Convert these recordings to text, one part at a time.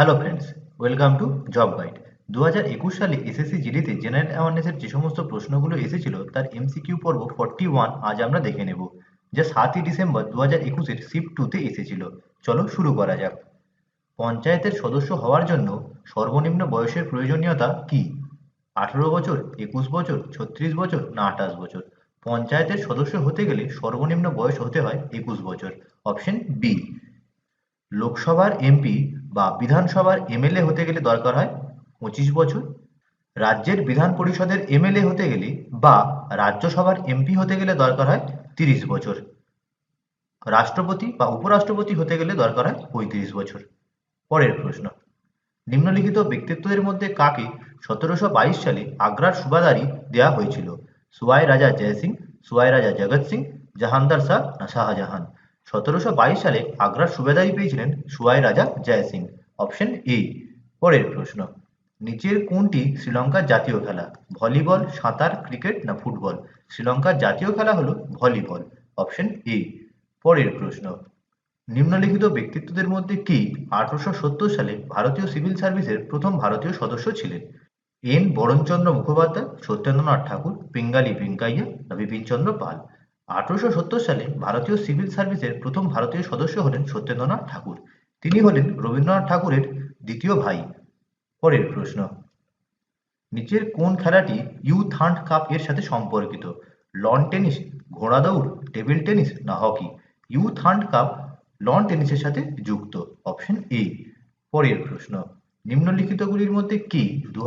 Hello friends welcome to job guide দু হাজার একুশ সালে এসএসসি জিডিতে জেনারেল অ্যাওয়ারনেসের যে সমস্ত প্রশ্নগুলো এসেছিল, তার এমসিকিউ পর্ব ফর্টি ওয়ান আজ আমরা দেখে নেব, যা সাতই ডিসেম্বর দু হাজার একুশের শিফট টুতে এসেছিল। চলো শুরু করা যাক। পঞ্চায়েতের সদস্য হওয়ার জন্য সর্বনিম্ন বয়সের প্রয়োজনীয়তা কি? আঠারো বছর, একুশ বছর, ছত্রিশ বছর না আঠাশ বছর? পঞ্চায়েতের সদস্য হতে গেলে সর্বনিম্ন বয়স হতে হয় একুশ বছর। অপশন বি লোকসভার এমপি বা বিধানসভার এমএলএ হতে গেলে দরকার হয় পঁচিশ বছর। রাজ্যের বিধান পরিষদের এমএলএ হতে গেলে বা রাজ্যসভার এমপি হতে গেলে দরকার হয় তিরিশ বছর। রাষ্ট্রপতি বা উপরাষ্ট্রপতি হতে গেলে দরকার হয় পঁয়ত্রিশ বছর। পরের প্রশ্ন, নিম্নলিখিত ব্যক্তিত্বদের মধ্যে কাকে সতেরোশো বাইশ সালে আগ্রার সুবাদারি দেওয়া হয়েছিল? সুয়াই রাজা জয় সিং সুয়াই রাজা জগৎ সিং, জাহানদার শাহ, না শাহজাহান? সতেরোশো বাইশ সালে আগ্রার সুবেদারি পেয়েছিলেন সুয়াই রাজা জয় সিং। অপশন এ পরের প্রশ্ন। নিচের কোনটি শ্রীলঙ্কার জাতীয় খেলা? ভলিবল, সাঁতার, ক্রিকেট না ফুটবল? শ্রীলঙ্কার জাতীয় খেলা হলো ভলিবল। অপশন এ পরের প্রশ্ন। নিম্নলিখিত ব্যক্তিত্বদের মধ্যে কি আঠারোশো সত্তর সালে ভারতীয় সিভিল সার্ভিসের প্রথম ভারতীয় সদস্য ছিলেন? এন বরণচন্দ্র মুখোপাধ্যায়, সত্যেন্দ্রনাথ ঠাকুর, পিঙ্গালি ভেঙ্কাইয়া না বিপিনচন্দ্র পাল? আঠারোশো সত্তর সালে ভারতীয় সিভিল সার্ভিসের প্রথম ভারতীয় সদস্য হলেন সত্যেন্দ্রনাথ ঠাকুর। তিনি হলেন রবীন্দ্রনাথ ঠাকুরের দ্বিতীয় ভাই। পরের প্রশ্ন, নিচের কোন খেলাটি ইউথ হান্ট কাপ এর সাথে সম্পর্কিত? লন টেনিস ঘোড়া দৌড় টেবিল টেনিস না hockey U hunt cup lawn টেনিসের সাথে যুক্ত। অপশন এ পরের প্রশ্ন, নিম্নলিখিতগুলির মধ্যে কি দু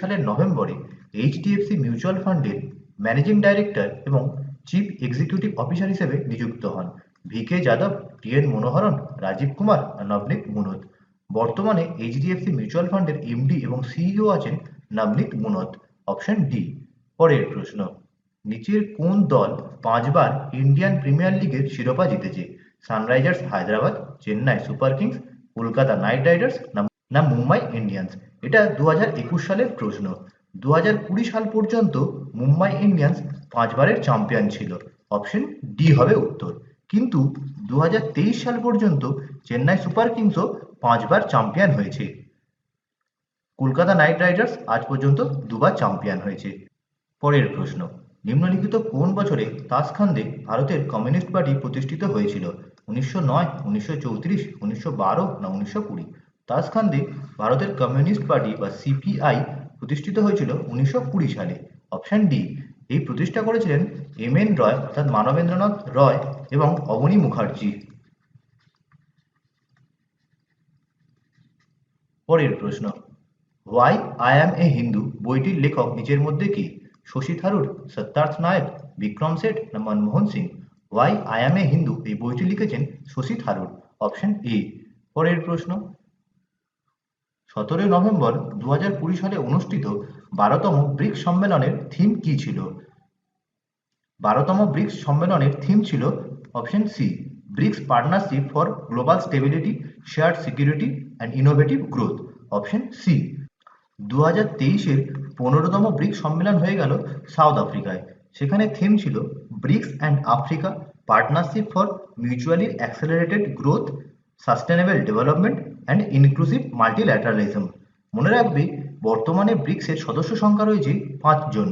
সালের নভেম্বরে এইচডিএফসি মিউচুয়াল ফান্ডের ম্যানেজিং ডাইরেক্টর এবং চিফ এক্সিকিউটিভ অফিসার হিসেবে নিযুক্ত হন। V K Yadav T N Manoharan Rajiv Kumar Navneet Munot বর্তমানে এইচডিএফসি মিউচুয়াল ফান্ডের এমডি এবং সিইও আছেন নবনীত মুনোদ অপশন ডি পরের প্রশ্ন। নিচের কোন দল পাঁচবার ইন্ডিয়ান প্রিমিয়ার লিগের শিরোপা জিতেছে? Sunrisers Hyderabad Chennai super kings Kolkata knight riders না মুম্বাই ইন্ডিয়ান্স এটা দু সালের প্রশ্ন। কুড়ি সাল পর্যন্ত মুম্বাই ইন্ডিয়ান্স পাঁচবারের চ্যাম্পিয়ন ছিল। অপশন ডি হবে উত্তর। কিন্তু দু সাল পর্যন্ত চেন্নাই সুপার কিংসও পাঁচবার চ্যাম্পিয়ন হয়েছে। কলকাতা নাইট রাইডার্স আজ পর্যন্ত দুবার চ্যাম্পিয়ন হয়েছে। পরের প্রশ্ন, নিম্নলিখিত কোন বছরে তাসখান্দে ভারতের কমিউনিস্ট পার্টি প্রতিষ্ঠিত হয়েছিল? উনিশশো নয়, উনিশশো চৌত্রিশ, উনিশশো বারো না উনিশশো কুড়ি? তাসখান্দে ভারতের কমিউনিস্ট পার্টি বা সিপিআই প্রতিষ্ঠিত হয়েছিল উনিশশো কুড়ি সালে। অপশন ডি এই প্রতিষ্ঠা করেছিলেন এম এন রয় অর্থাৎ মানবেন্দ্রনাথ রয় এবং অবনী মুখার্জি। পরের প্রশ্ন why I am a Hindu বইটির লেখক নিচের মধ্যে কি? শশী থারুর, সত্যার্থ নায়ক, বিক্রম শেঠ না Manmohan Singh? Why I am a Hindu এই বইটি লিখেছেন শশী থারুর। অপশন এ পরের প্রশ্ন সতেরোই নভেম্বর দু হাজার কুড়ি সালে অনুষ্ঠিত বারোতম ব্রিক্স সম্মেলনের থিম কি ছিল? বারোতম ব্রিক্স সম্মেলনের থিম ছিল option C BRICS partnership for global stability shared security and innovative growth option C দু হাজার তেইশের পনেরোতম ব্রিক্স সম্মেলন হয়ে গেল সাউথ আফ্রিকায়। সেখানে থিম ছিল BRICS and Africa partnership for mutually accelerated growth sustainable development and inclusive multilateralism মনে রাখবে, বর্তমানে ব্রিক্সের সদস্য সংখ্যা রয়েছে পাঁচজন।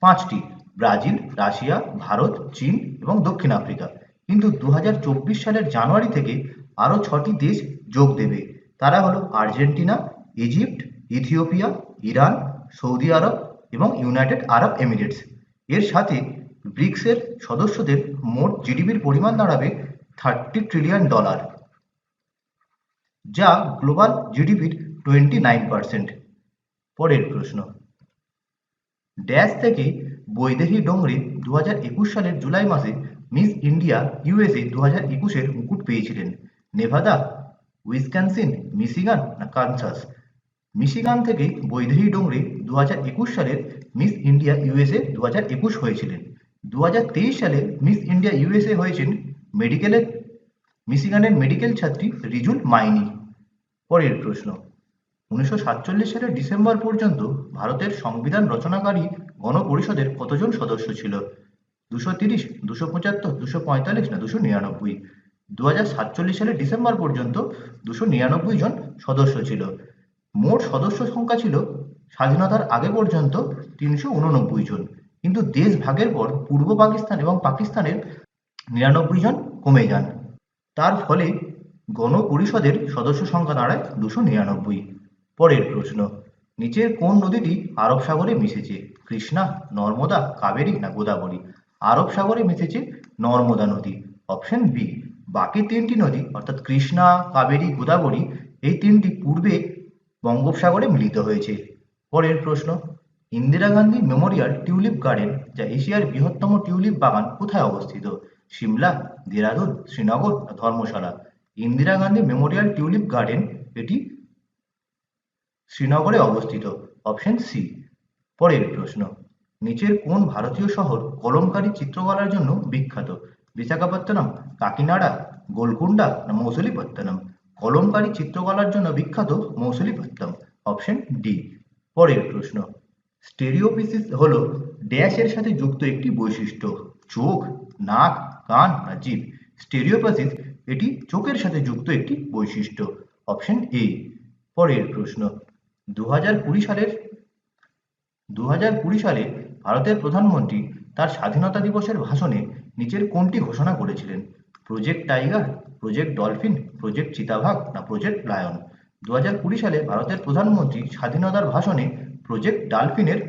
পাঁচটি, ব্রাজিল, রাশিয়া, ভারত, চীন এবং দক্ষিণ আফ্রিকা। কিন্তু দু হাজার চব্বিশ সালের জানুয়ারি থেকে আরও ছটি দেশ যোগ দেবে। তারা হলো Argentina, Egypt, Ethiopia, Iran, Saudi Arab এবং ইউনাইটেড আরব এমিরেটস। এর সাথে ব্রিক্সের সদস্যদের মোট জিডিপির পরিমাণ দাঁড়াবে থার্টি ট্রিলিয়ন ডলার। যা গ্লোবাল জিডিপির টোয়েন্টি নাইন পার্সেন্ট। পরের প্রশ্ন। ড্যাশ থেকে বৈদেহী ডোংরি দু সালের জুলাই মাসে মিস ইন্ডিয়া, ইউএসএ দু হাজার একুশের মুকুট পেয়েছিলেন। নেভাদা উইসক্যানসিন মিশিগান না কানসাস? মিশিগান থেকে বৈদেহী ডোংরি দু একুশ সালের মিস ইন্ডিয়া, ইউএসএ দু একুশ হয়েছিলেন। দু হাজার তেইশ সালে মিস ইন্ডিয়া, ইউএসএ হয়েছেন মেডিকেলের মিশিগানের মেডিকেল ছাত্রী রিজুল মাইনি। পরের প্রশ্ন। উনিশশো সাতচল্লিশ সালের ডিসেম্বর পর্যন্ত ভারতের সংবিধান রচনাকারী গণপরিষদের কতজন সদস্য ছিল? দুশো তিরিশ, দুশো পঁচাত্তর, দুশো পঁয়তাল্লিশ না দুশো নিরানব্বই? দু হাজার সাতচল্লিশ সালের ডিসেম্বর পর্যন্ত দুশো নিরানব্বই জন সদস্য ছিল। মোট সদস্য সংখ্যা ছিল স্বাধীনতার আগে পর্যন্ত তিনশো উননব্বই জন। কিন্তু দেশ ভাগের পর পূর্ব পাকিস্তান এবং পাকিস্তানের নিরানব্বই জন কমে যান। তার ফলে গণপরিষদের সদস্য সংখ্যা দাঁড়ায় দুশো নিরানব্বই। পরের প্রশ্ন, নিচের কোন নদীটি আরব সাগরে মিশেছে? কৃষ্ণা, নর্মদা, কাবেরী না গোদাবরী? আরব সাগরে মিশেছে নর্মদা নদী। অপশন বি, বাকি তিনটি নদী, অর্থাৎ কৃষ্ণা, কাবেরী, গোদাবরী, এই তিনটি পূর্বে বঙ্গোপসাগরে মিলিত হয়েছে। পরের প্রশ্ন, Indira Gandhi memorial tulip garden, যা এশিয়ার বৃহত্তম টিউলিপ বাগান, কোথায় অবস্থিত? Shimla, Dehradun, Srinagar Dharamshala. Indira Gandhi memorial tulip garden, এটি শ্রীনগরে অবস্থিত। অপশন সি, পরের প্রশ্ন। নিচের কোন ভারতীয় শহর কলমকারী চিত্রকলার জন্য বিখ্যাত? বিশাখাপত্তনম, কাকিনাডা গোলকুন্ডা না মৌসুলিপত্তনম? কলমকারী চিত্রকলার জন্য বিখ্যাত মৌসুলিপত্তম অপশন ডি, পরের প্রশ্ন। স্টেরিওপিসিস হলো ড্যাশের সাথে যুক্ত একটি বৈশিষ্ট্য। চোখ, নাক কান না জিভ। স্টেরিওপ্যাসিস এটি চোখের সাথে যুক্ত একটি বৈশিষ্ট্য। Option A. পরের প্রশ্ন। দু সালের দু সালে ভারতের প্রধানমন্ত্রী তার স্বাধীনতা দিবসের ভাষণে নিচের কোনটি ঘোষণা করেছিলেন? Project tiger project dolphin project চিতাভাগ না প্রজেক্ট লায়ন দু সালে ভারতের প্রধানমন্ত্রী স্বাধীনতার ভাষণে প্রজেক্ট ডালফিনের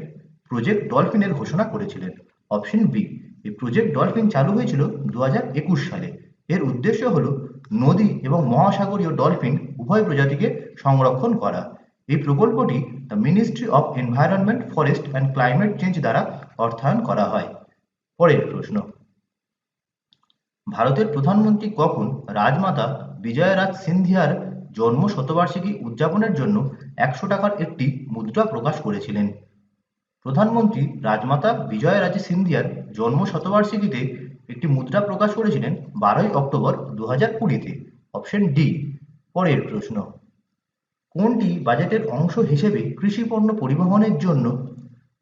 প্রজেক্ট ডলফিনের ঘোষণা করেছিলেন। অপশন বি এই প্রজেক্ট ডলফিন চালু হয়েছিল দু সালে। এর উদ্দেশ্য হল নদী এবং মহাসাগরীয় ডলফিন উভয় প্রজাতিকে সংরক্ষণ করা। এই প্রকল্পটি the ministry of environment forest and climate change দ্বারা অর্থায়ন করা হয়। পরের প্রশ্ন। ভারতের প্রধানমন্ত্রী কখন রাজমাতা বিজয়ারাজ সিন্ধিয়ার জন্ম শতবার্ষিকী উদযাপনের জন্য একশো টাকার একটি মুদ্রা প্রকাশ করেছিলেন? প্রধানমন্ত্রী রাজমাতা বিজয়ারাজে সিন্ধিয়ার জন্ম শতবার্ষিকীতে একটি মুদ্রা প্রকাশ করেছিলেন বারোই অক্টোবর দু হাজার কুড়িতে। অপশন ডি, পরের প্রশ্ন। কোনটি বাজেটের অংশ হিসেবে কৃষি পণ্য পরিবহনের জন্য,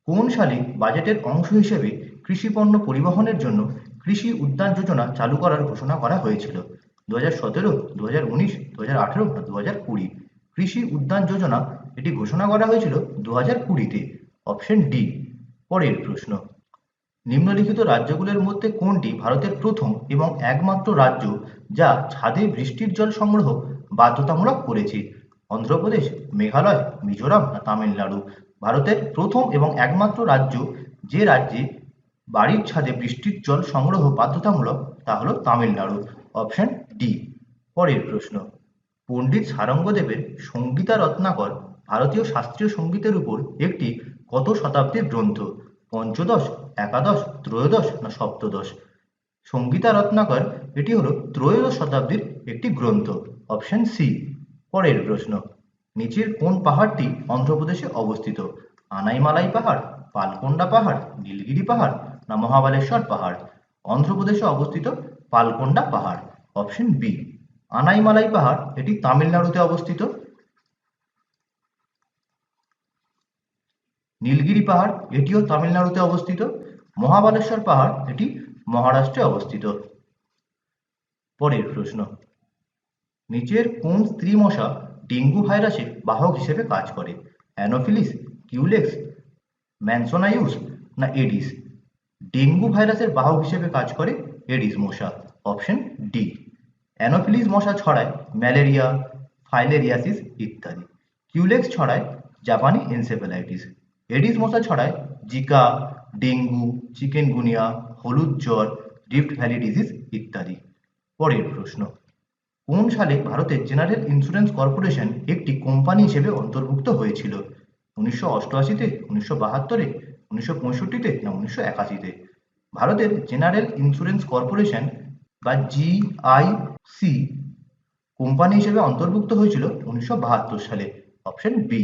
কোন সালে বাজেটের অংশ হিসেবে কৃষি পণ্য পরিবহনের জন্য কৃষি উদ্যান যোজনা চালু করার ঘোষণা করা হয়েছিল? দু হাজার সতেরো দু হাজার উনিশ দু হাজার আঠেরো দু হাজার কুড়ি। কৃষি উদ্যান যোজনা, এটি ঘোষণা করা হয়েছিল দু হাজার কুড়িতে। অপশন ডি, পরের প্রশ্ন। নিম্নলিখিত রাজ্যগুলোর মধ্যে কোনটি ভারতের প্রথম এবং একমাত্র রাজ্য যা ছাদে বৃষ্টির জল সংগ্রহ বাধ্যতামূলক করেছে? অন্ধ্রপ্রদেশ, মেঘালয়, মিজোরাম না তামিলনাড়ু। ভারতের প্রথম এবং একমাত্র রাজ্য যে রাজ্যে বাড়ির ছাদে বৃষ্টির জল সংগ্রহ বাধ্যতামূলক তা হল তামিলনাড়ু। অপশন ডি, পরের প্রশ্ন। পণ্ডিত সারঙ্গদেবের সঙ্গীতা রত্নাকর ভারতীয় শাস্ত্রীয় সঙ্গীতের উপর একটি কত শতাব্দীর গ্রন্থ? পঞ্চদশ, একাদশ, ত্রয়োদশ না সপ্তদশ? সঙ্গীতা রত্নাকর, এটি হলো ত্রয়োদশ শতাব্দীর একটি গ্রন্থ। অপশন সি, পরের প্রশ্ন। নিচের কোন পাহাড়টি অন্ধ্রপ্রদেশে অবস্থিত? আনাইমালাই পাহাড়, পালকোন্ডা পাহাড়, নীলগিরি পাহাড় না মহাবালেশ্বর পাহাড়? অন্ধ্রপ্রদেশে অবস্থিত পালকোন্ডা পাহাড়। অপশন বি, আনাইমালাই পাহাড়, এটি তামিলনাড়ুতে অবস্থিত? নীলগিরি পাহাড়, এটিও তামিলনাড়ুতে অবস্থিত। মহাবালেশ্বর পাহাড়, এটি মহারাষ্ট্রে অবস্থিত। পরের প্রশ্ন। নিচের কোন স্ত্রী মশা ডেঙ্গু ভাইরাসের বাহক হিসেবে কাজ করে? অ্যানোফিলিস, কিউলেক্স, ম্যানসোনাইউস না এডিস? ডেঙ্গু ভাইরাসের বাহক হিসেবে কাজ করে এডিস মশা। Option D. অ্যানোফিলিস মশা ছড়ায় ম্যালেরিয়া, ফাইলেরিয়াসিস ইত্যাদি। কিউলেক্স ছড়ায় জাপানি এনসেফেলাইটিস। এডিস মশা ছড়ায় জিকা, ডেঙ্গু চিকেনগুনিয়া হলুদ জ্বর, রিফ্ট ভ্যালি ডিজিজ ইত্যাদি। পরের প্রশ্ন, কোন সালে ভারতের জেনারেল ইন্স্যুরেন্স কর্পোরেশন একটি কোম্পানি হিসেবে অন্তর্ভুক্ত হয়েছিল? উনিশশো অষ্টআশিতে, উনিশশো বাহাত্তরে, উনিশশো পঁয়ষট্টিতে না উনিশশো একাশিতে? ভারতের জেনারেল ইন্স্যুরেন্স কর্পোরেশন বা জিআইসি কোম্পানি হিসেবে অন্তর্ভুক্ত হয়েছিল উনিশশো বাহাত্তর সালে, অপশন বি।